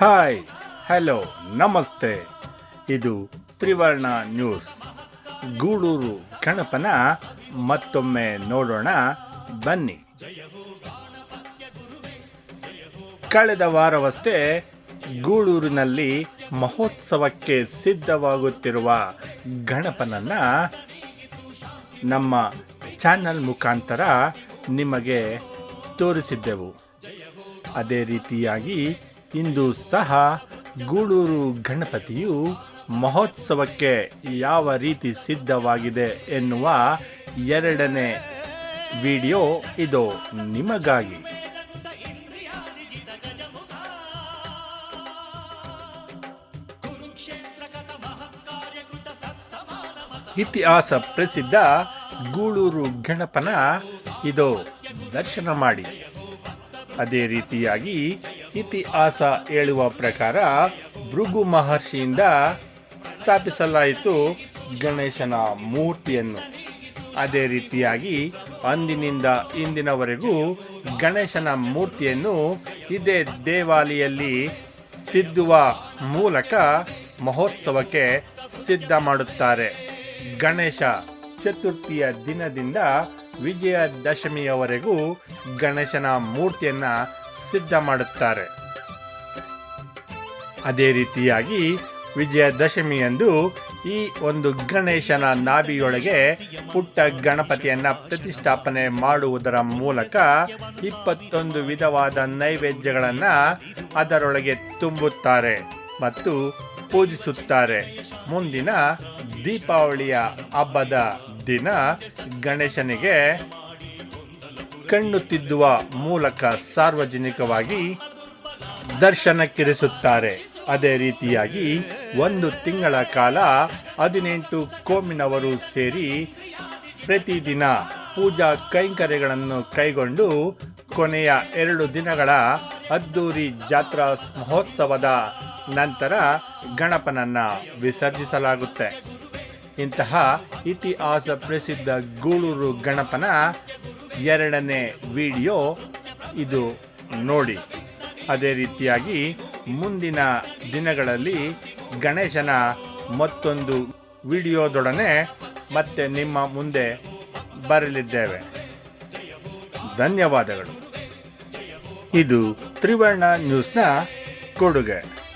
Hi hello ನಮಸ್ತೆ. ಇದು ತ್ರಿವರ್ಣ ನ್ಯೂಸ್. ಗೂಡೂರು ಗಣಪನ ಮತ್ತೊಮ್ಮೆ ನೋಡೋಣ, ಬನ್ನಿ. ಕಳೆದ ವಾರವಷ್ಟೇ ಗೂಳೂರಿನಲ್ಲಿ ಮಹೋತ್ಸವಕ್ಕೆ ಸಿದ್ಧವಾಗುತ್ತಿರುವ ಗಣಪನನ್ನ ನಮ್ಮ ಚಾನಲ್ ಮುಖಾಂತರ ನಿಮಗೆ ತೋರಿಸಿದ್ದೆವು. ಅದೇ ರೀತಿಯಾಗಿ ಇಂದು ಸಹ ಗೂಳೂರು ಗಣಪತಿಯು ಮಹೋತ್ಸವಕ್ಕೆ ಯಾವ ರೀತಿ ಸಿದ್ಧವಾಗಿದೆ ಎನ್ನುವ ಎರಡನೇ ವಿಡಿಯೋ ಇದು ನಿಮಗಾಗಿ. ಇತಿಹಾಸ ಪ್ರಸಿದ್ಧ ಗೂಳೂರು ಗಣಪನ ಇದು ದರ್ಶನ ಮಾಡಿ. ಅದೇ ರೀತಿಯಾಗಿ ಇತಿಹಾಸ ಹೇಳುವ ಪ್ರಕಾರ ಭೃಗು ಮಹರ್ಷಿಯಿಂದ ಸ್ಥಾಪಿಸಲಾಯಿತು ಗಣೇಶನ ಮೂರ್ತಿಯನ್ನು. ಅದೇ ರೀತಿಯಾಗಿ ಅಂದಿನಿಂದ ಇಂದಿನವರೆಗೂ ಗಣೇಶನ ಮೂರ್ತಿಯನ್ನು ಇದೇ ದೇವಾಲಯಲ್ಲಿ ತಿದ್ದುವ ಮೂಲಕ ಮಹೋತ್ಸವಕ್ಕೆ ಸಿದ್ಧ ಮಾಡುತ್ತಾರೆ. ಗಣೇಶ ಚತುರ್ಥಿಯ ದಿನದಿಂದ ವಿಜಯದಶಮಿಯವರೆಗೂ ಗಣೇಶನ ಮೂರ್ತಿಯನ್ನ ಸಿದ್ಧ ಮಾಡುತ್ತಾರೆ. ಅದೇ ರೀತಿಯಾಗಿ ವಿಜಯದಶಮಿಯಂದು ಈ ಒಂದು ಗಣೇಶನ ನಾಭಿಯೊಳಗೆ ಪುಟ್ಟ ಗಣಪತಿಯನ್ನ ಪ್ರತಿಷ್ಠಾಪನೆ ಮಾಡುವುದರ ಮೂಲಕ ಇಪ್ಪತ್ತೊಂದು ವಿಧವಾದ ನೈವೇದ್ಯಗಳನ್ನ ಅದರೊಳಗೆ ತುಂಬುತ್ತಾರೆ ಮತ್ತು ಪೂಜಿಸುತ್ತಾರೆ. ಮುಂದಿನ ದೀಪಾವಳಿಯ ಹಬ್ಬದ ದಿನ ಗಣೇಶನಿಗೆ ಕಣ್ಣು ತಿದ್ದುವ ಮೂಲಕ ಸಾರ್ವಜನಿಕವಾಗಿ ದರ್ಶನಕ್ಕಿರಿಸುತ್ತಾರೆ. ಅದೇ ರೀತಿಯಾಗಿ ಒಂದು ತಿಂಗಳ ಕಾಲ ಹದಿನೆಂಟು ಕೋಮಿನವರು ಸೇರಿ ಪ್ರತಿದಿನ ಪೂಜಾ ಕೈಂಕರ್ಯಗಳನ್ನು ಕೈಗೊಂಡು ಕೊನೆಯ ಎರಡು ದಿನಗಳ ಅದ್ದೂರಿ ಜಾತ್ರಾ ಮಹೋತ್ಸವದ ನಂತರ ಗಣಪನನ್ನು ವಿಸರ್ಜಿಸಲಾಗುತ್ತೆ. ಇಂತಹ ಇತಿಹಾಸ ಪ್ರಸಿದ್ಧ ಗೂಳೂರು ಗಣಪನ ಎರಡನೇ ವಿಡಿಯೋ ಇದು ನೋಡಿ. ಅದೇ ರೀತಿಯಾಗಿ ಮುಂದಿನ ದಿನಗಳಲ್ಲಿ ಗಣೇಶನ ಮತ್ತೊಂದು ವಿಡಿಯೋದೊಡನೆ ಮತ್ತೆ ನಿಮ್ಮ ಮುಂದೆ ಬರಲಿದ್ದೇವೆ. ಧನ್ಯವಾದಗಳು. ಇದು ತ್ರಿವರ್ಣ ನ್ಯೂಸ್ನ ಕೊಡುಗೆ.